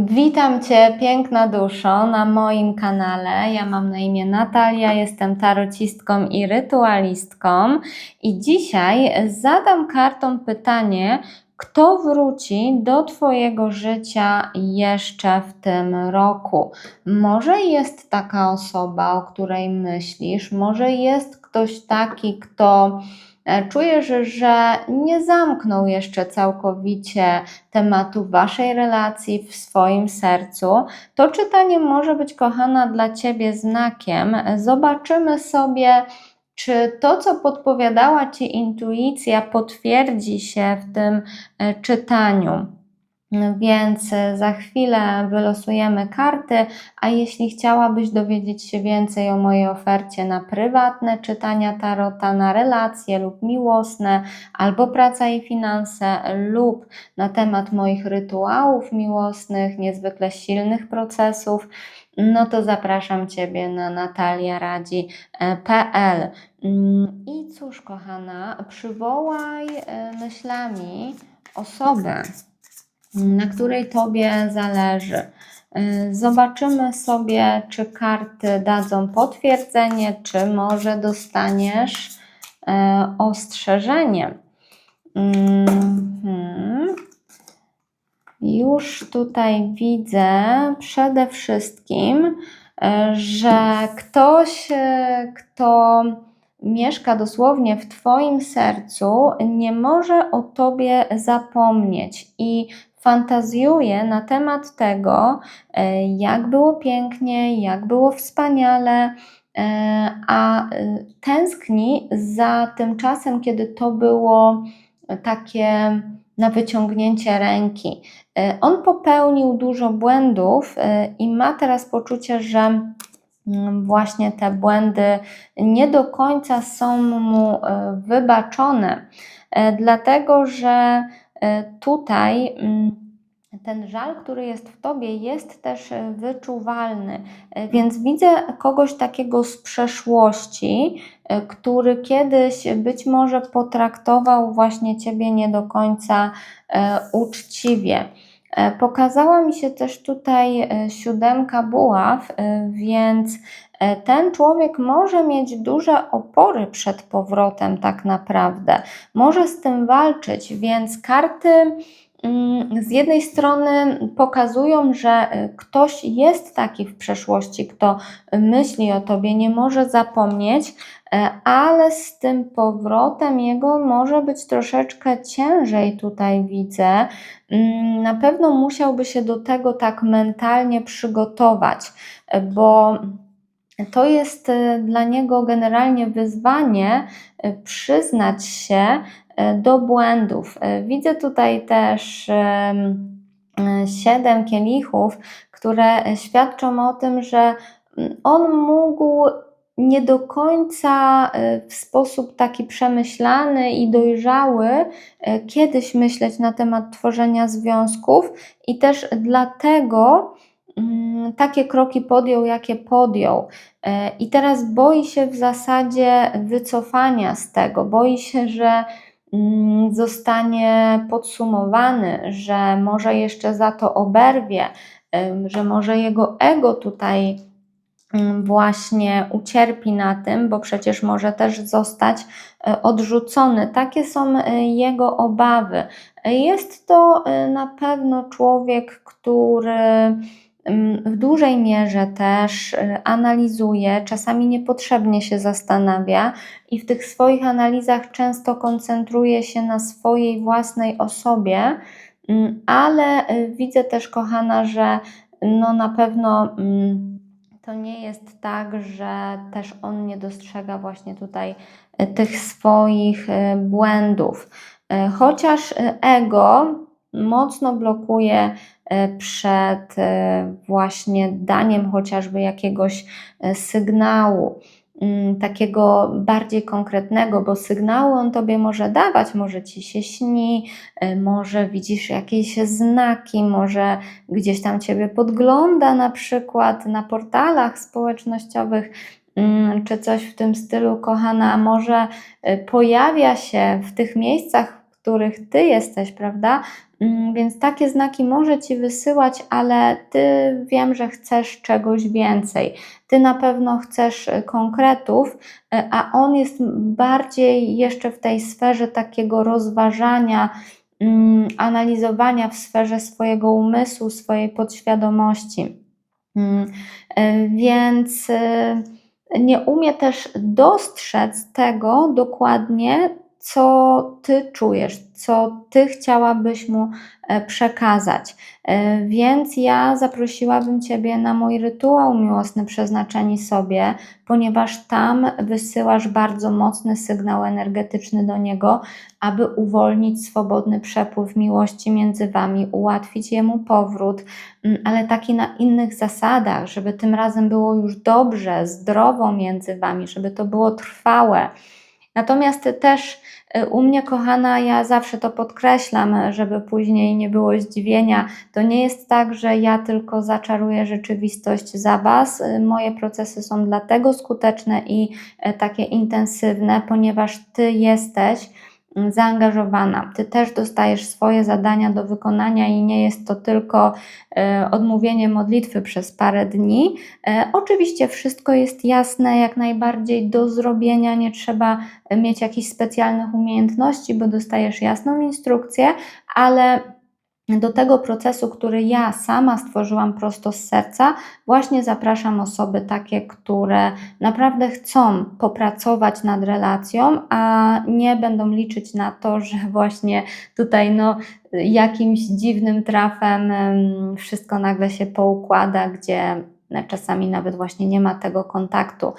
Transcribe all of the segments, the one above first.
Witam Cię, piękna duszo, na moim kanale. Ja mam na imię Natalia, jestem tarocistką i rytualistką. I dzisiaj zadam kartom pytanie, kto wróci do Twojego życia jeszcze w tym roku. Może jest taka osoba, o której myślisz, może jest ktoś taki, kto czujesz, że nie zamknął jeszcze całkowicie tematu Waszej relacji w swoim sercu. To czytanie może być, kochana, dla Ciebie znakiem. Zobaczymy sobie, czy to, co podpowiadała Ci intuicja, potwierdzi się w tym e, czytaniu. Więc e, za chwilę wylosujemy karty, a jeśli chciałabyś dowiedzieć się więcej o mojej ofercie na prywatne czytania tarota, na relacje lub miłosne, albo praca i finanse, lub na temat moich rytuałów miłosnych, niezwykle silnych procesów, no to zapraszam Ciebie na nataliaradzi.pl. Mm, I cóż, kochana, przywołaj e, myślami osobę, na której Tobie zależy. Y, Zobaczymy sobie, czy karty dadzą potwierdzenie, czy może dostaniesz y, ostrzeżenie. Mhm. Już tutaj widzę przede wszystkim, y, że ktoś, kto mieszka dosłownie w Twoim sercu, nie może o Tobie zapomnieć i fantazjuje na temat tego, e, jak było pięknie, jak było wspaniale, e, a e, tęskni za tym czasem, kiedy to było takie na wyciągnięcie ręki. On popełnił dużo błędów i ma teraz poczucie, że mm, właśnie te błędy nie do końca są mu wybaczone, dlatego że tutaj mm, ten żal, który jest w tobie, jest też e, wyczuwalny. E, więc widzę kogoś takiego z przeszłości, e, który kiedyś być może potraktował właśnie ciebie nie do końca uczciwie. Pokazała mi się też tutaj siódemka buław, więc ten człowiek może mieć duże opory przed powrotem, tak naprawdę. Może z tym walczyć, więc karty z jednej strony pokazują, że y, ktoś jest taki w przeszłości, kto myśli o tobie, nie może zapomnieć, e, ale z tym powrotem jego może być troszeczkę ciężej tutaj widzę. Mm, na pewno musiałby się do tego tak mentalnie przygotować, e, bo to jest y, dla niego generalnie wyzwanie przyznać się, E, do błędów. E, widzę tutaj też e, siedem kielichów, które świadczą o tym, że mm, on mógł nie do końca w sposób taki przemyślany i dojrzały kiedyś myśleć na temat tworzenia związków, i też dlatego mm, takie kroki podjął, jakie podjął. I teraz boi się w zasadzie wycofania z tego, boi się, że zostanie podsumowany, że może jeszcze za to oberwie, że może jego ego tutaj mm, właśnie ucierpi na tym, bo przecież może też zostać e, odrzucony. Takie są e, jego obawy. Jest to e, na pewno człowiek, który w dużej mierze też y, analizuje, czasami niepotrzebnie się zastanawia i w tych swoich analizach często koncentruje się na swojej własnej osobie, ale y, widzę też, kochana, że no na pewno to nie jest tak, że też on nie dostrzega właśnie tutaj y, tych swoich błędów. Chociaż ego mocno blokuje e, przed e, właśnie daniem chociażby jakiegoś e, sygnału, mm, takiego bardziej konkretnego, bo sygnały on tobie może dawać, może ci się śni, może widzisz jakieś znaki, może gdzieś tam ciebie podgląda, na przykład na portalach społecznościowych mm, czy coś w tym stylu, kochana, może pojawia się w tych miejscach, których ty jesteś, prawda? Mm, więc takie znaki może Ci wysyłać, ale Ty wiem, że chcesz czegoś więcej. Ty na pewno chcesz e, konkretów, e, a on jest bardziej jeszcze w tej sferze takiego rozważania, mm, analizowania w sferze swojego umysłu, swojej podświadomości. Mm, e, więc nie umie też dostrzec tego dokładnie, co ty czujesz, co ty chciałabyś mu e, przekazać. E, więc ja zaprosiłabym ciebie na mój rytuał miłosny przeznaczeni sobie, ponieważ tam wysyłasz bardzo mocny sygnał energetyczny do niego, aby uwolnić swobodny przepływ miłości między wami, ułatwić jemu powrót, mm, ale taki na innych zasadach, żeby tym razem było już dobrze, zdrowo między wami, żeby to było trwałe. Natomiast też y, u mnie, kochana, ja zawsze to podkreślam, żeby później nie było zdziwienia. To nie jest tak, że ja tylko zaczaruję rzeczywistość za Was. Y, moje procesy są dlatego skuteczne i y, takie intensywne, ponieważ Ty jesteś zaangażowana. Ty też dostajesz swoje zadania do wykonania i nie jest to tylko e, odmówienie modlitwy przez parę dni. E, oczywiście wszystko jest jasne, jak najbardziej do zrobienia, nie trzeba mieć jakichś specjalnych umiejętności, bo dostajesz jasną instrukcję, ale do tego procesu, który ja sama stworzyłam prosto z serca, właśnie zapraszam osoby takie, które naprawdę chcą popracować nad relacją, a nie będą liczyć na to, że właśnie tutaj no, jakimś dziwnym trafem wszystko nagle się poukłada, gdzie czasami nawet właśnie nie ma tego kontaktu.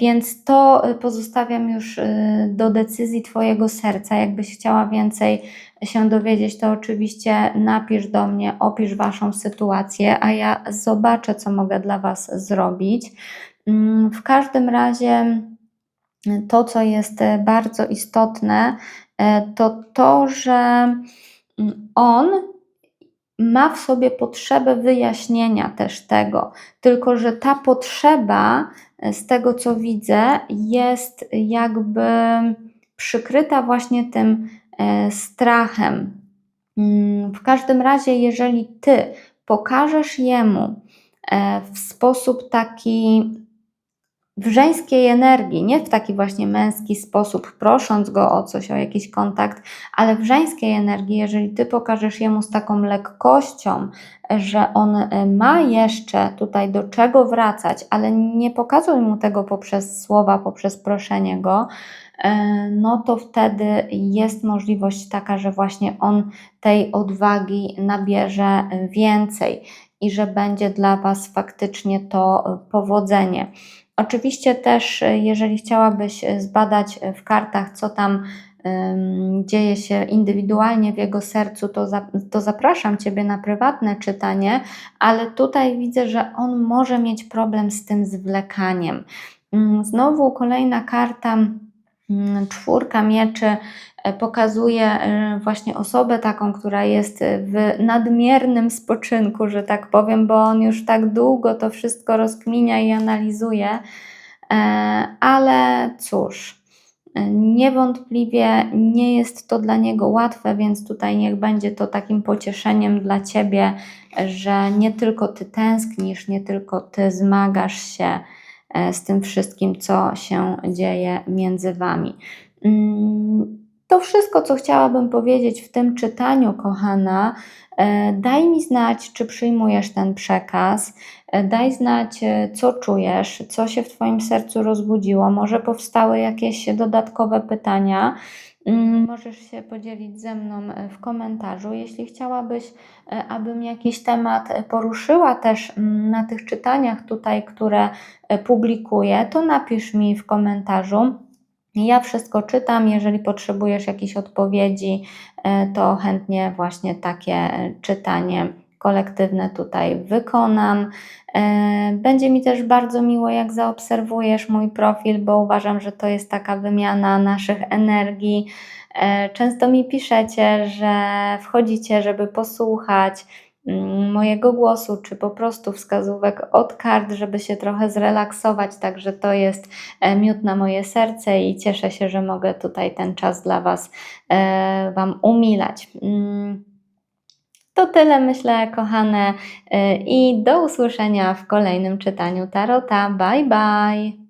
Więc to pozostawiam już do decyzji Twojego serca. Jakbyś chciała więcej się dowiedzieć, to oczywiście napisz do mnie, opisz Waszą sytuację, a ja zobaczę, co mogę dla Was zrobić. Mm, w każdym razie to, co jest bardzo istotne, e, to to, że mm, on ma w sobie potrzebę wyjaśnienia też tego, tylko że ta potrzeba, e, z tego co widzę, jest jakby przykryta właśnie tym E, strachem. Mm, w każdym razie, jeżeli ty pokażesz jemu e, w sposób taki w żeńskiej energii, nie w taki właśnie męski sposób, prosząc go o coś, o jakiś kontakt, ale w żeńskiej energii, jeżeli ty pokażesz jemu z taką lekkością, że on e, ma jeszcze tutaj do czego wracać, ale nie pokazuj mu tego poprzez słowa, poprzez proszenie go, E, no to wtedy jest możliwość taka, że właśnie on tej odwagi nabierze więcej i że będzie dla Was faktycznie to powodzenie. Oczywiście też, jeżeli chciałabyś zbadać w kartach, co tam dzieje się indywidualnie w jego sercu, to, za, to zapraszam Ciebie na prywatne czytanie, ale tutaj widzę, że on może mieć problem z tym zwlekaniem. Mm, znowu kolejna karta czwórka mieczy e, pokazuje e, właśnie osobę taką, która jest w nadmiernym spoczynku, że tak powiem, bo on już tak długo to wszystko rozkminia i analizuje, e, ale cóż. Niewątpliwie nie jest to dla niego łatwe, więc tutaj niech będzie to takim pocieszeniem dla ciebie, że nie tylko ty tęsknisz, nie tylko ty zmagasz się E, z tym wszystkim, co się dzieje między Wami. Mm, to wszystko, co chciałabym powiedzieć w tym czytaniu, kochana. E, daj mi znać, czy przyjmujesz ten przekaz. E, daj znać, co czujesz, co się w Twoim sercu rozbudziło. Może powstały jakieś dodatkowe pytania. Mm, możesz się podzielić ze mną e, w komentarzu. Jeśli chciałabyś, e, abym jakiś temat e, poruszyła też mm, na tych czytaniach tutaj, które publikuję, to napisz mi w komentarzu. Ja wszystko czytam. Jeżeli potrzebujesz jakichś odpowiedzi, to chętnie właśnie takie czytanie kolektywne tutaj wykonam. E, będzie mi też bardzo miło, jak zaobserwujesz mój profil, bo uważam, że to jest taka wymiana naszych energii. E, często mi piszecie, że wchodzicie, żeby posłuchać mm, mojego głosu, czy po prostu wskazówek od kart, żeby się trochę zrelaksować. Także to jest e, miód na moje serce i cieszę się, że mogę tutaj ten czas dla Was Wam umilać. To tyle, myślę, kochane, y, i do usłyszenia w kolejnym czytaniu Tarota. Bye, bye!